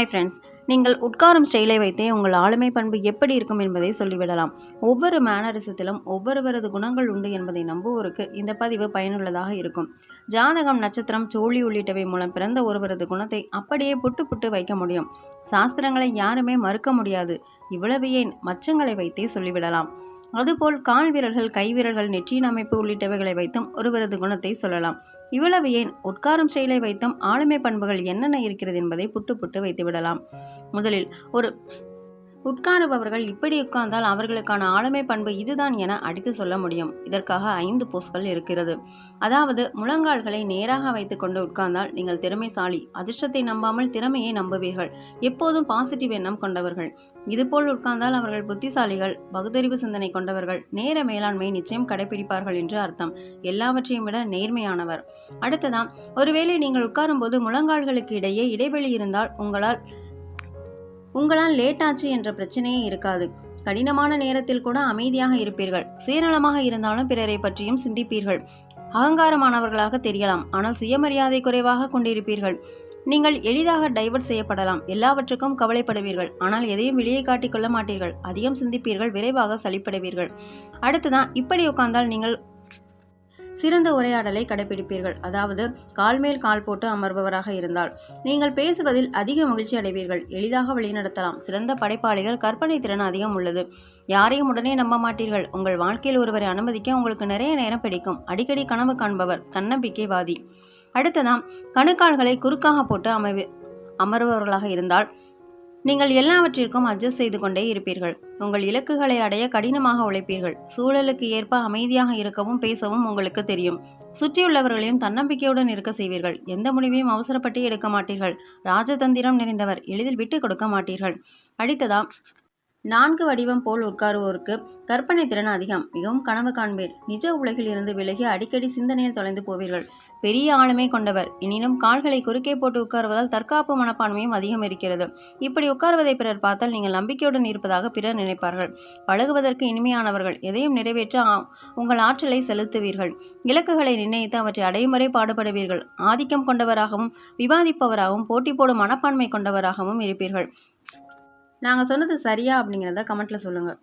Hi friends நீங்கள் உட்காரும் ஸ்டைலை வைத்தே உங்கள் ஆளுமை பண்பு எப்படி இருக்கும் என்பதை சொல்லிவிடலாம். ஒவ்வொரு மேனரிசத்திலும் ஒவ்வொருவரது குணங்கள் உண்டு என்பதை நம்புவோருக்கு இந்த பதிவு பயனுள்ளதாக இருக்கும். ஜாதகம் நட்சத்திரம் சோழி உள்ளிட்டவை மூலம் பிறந்த ஒருவரது குணத்தை அப்படியே புட்டு புட்டு வைக்க முடியும். சாஸ்திரங்களை யாருமே மறுக்க முடியாது. இவ்வளவு ஏன்? மச்சங்களை வைத்தே சொல்லிவிடலாம். அதுபோல் கால் வீரர்கள் கைவீரர்கள் நெற்றியின் அமைப்பு உள்ளிட்டவைகளை வைத்தும் ஒருவரது குணத்தை சொல்லலாம். இவ்வளவு ஏன்? உட்காரும் செயலை வைத்தும் ஆளுமை பண்புகள் என்னென்ன இருக்கிறது என்பதை புட்டு புட்டு வைத்துவிடலாம். முதலில் ஒரு உட்காருபவர்கள் இப்படி உட்கார்ந்தால் அவர்களுக்கான ஆளுமை பண்பு இதுதான் என அடித்து சொல்ல முடியும். இதற்காக ஐந்து போஸ்கள் இருக்கிறது. அதாவது முழங்கால்களை நேராக வைத்துக்கொண்டு உட்கார்ந்தால் நீங்கள் திறமைசாலி அதிர்ஷ்டத்தை நம்பாமல் திறமையை நம்புவீர்கள். எப்போதும் பாசிட்டிவ் எண்ணம் கொண்டவர்கள். இதுபோல் உட்கார்ந்தால் அவர்கள் புத்திசாலிகள் பகுத்தறிவு சிந்தனை கொண்டவர்கள் நேர மேலாண்மை நிச்சயம் கடைபிடிப்பார்கள் என்று அர்த்தம். எல்லாவற்றையும் விட நேர்மையானவர். அடுத்ததாம் ஒருவேளை நீங்கள் உட்காரும்போது முழங்கால்களுக்கு இடையே இடைவெளி இருந்தால் உங்களால் உங்களால் லேட் ஆச்சு என்ற பிரச்சனையே இருக்காது. கடினமான நேரத்தில் கூட அமைதியாக இருப்பீர்கள். சுயநலமாக இருந்தாலும் பிறரை பற்றியும் சிந்திப்பீர்கள். அகங்காரமானவர்களாக தெரியலாம். ஆனால் சுயமரியாதை குறைவாக கொண்டிருப்பீர்கள். நீங்கள் எளிதாக டைவர்ட் செய்யப்படலாம். எல்லாவற்றுக்கும் கவலைப்படுவீர்கள். ஆனால் எதையும் வெளியே காட்டிக்கொள்ள மாட்டீர்கள். அதிகம் சிந்திப்பீர்கள். விரைவாக சளிப்படுவீர்கள் அடுத்ததான் இப்படி உட்கார்ந்தால் நீங்கள் சிறந்த உரையாடலை கடைபிடிப்பீர்கள் அதாவது கால் மேல் கால் போட்டு அமர்பவராக இருந்தால். நீங்கள் பேசுவதில் அதிக மகிழ்ச்சி அடைவீர்கள். எளிதாக வழிநடத்தலாம். சிறந்த படைப்பாளிகள் கற்பனை திறன் அதிகம் உள்ளது. யாரையும் உடனே நம்ப மாட்டீர்கள். உங்கள் வாழ்க்கையில் ஒருவரை அனுமதிக்க உங்களுக்கு நிறைய நேரம் பிடிக்கும். அடிக்கடி கனவு காண்பவர் தன்னம்பிக்கைவாதி. அடுத்ததாம் கணுக்கால்களை குறுக்காக போட்டு அமைவி அமர்பவர்களாக இருந்தால் நீங்கள் எல்லாவற்றிற்கும் அட்ஜஸ்ட் செய்து கொண்டே இருப்பீர்கள். உங்கள் இலக்குகளை அடைய கடினமாக உழைப்பீர்கள். சூழலுக்கு ஏற்ப அமைதியாக இருக்கவும் பேசவும் உங்களுக்கு தெரியும். சுற்றியுள்ளவர்களையும் தன்னம்பிக்கையுடன் இருக்க செய்வீர்கள். எந்த முடிவையும் அவசரப்பட்டு எடுக்க மாட்டீர்கள். ராஜதந்திரம் நிறைந்தவர் எளிதில் விட்டு கொடுக்க மாட்டீர்கள். அடுத்ததாம் நான்கு வடிவம் போல் உட்காருவோருக்கு கற்பனை திறன் அதிகம். மிகவும் கனவு காண்பீர். நிஜ உலகில் இருந்து விலகி அடிக்கடி சிந்தனையில் தொலைந்து போவீர்கள். பெரிய ஆளுமை கொண்டவர். எனினும் கால்களை குறுக்கே போட்டு உட்காருவதால் தற்காப்பு மனப்பான்மையும் அதிகம் இருக்கிறது. இப்படி உட்காருவதை பிறர் பார்த்தால் நீங்கள் நம்பிக்கையுடன் இருப்பதாக பிறர் நினைப்பார்கள். பழகுவதற்கு இனிமையானவர்கள். எதையும் நிறைவேற்ற ஆ- உங்கள் ஆற்றலை செலுத்துவீர்கள். இலக்குகளை நிர்ணயித்து அவற்றை அடையும் வரை பாடுபடுவீர்கள். ஆதிக்கம் கொண்டவராகவும் விவாதிப்பவராகவும் போட்டி போடும் மனப்பான்மை கொண்டவராகவும் இருப்பீர்கள். நாங்கள் சொன்னது சரியா அப்படிங்கிறத கமெண்ட்டில் சொல்லுங்கள்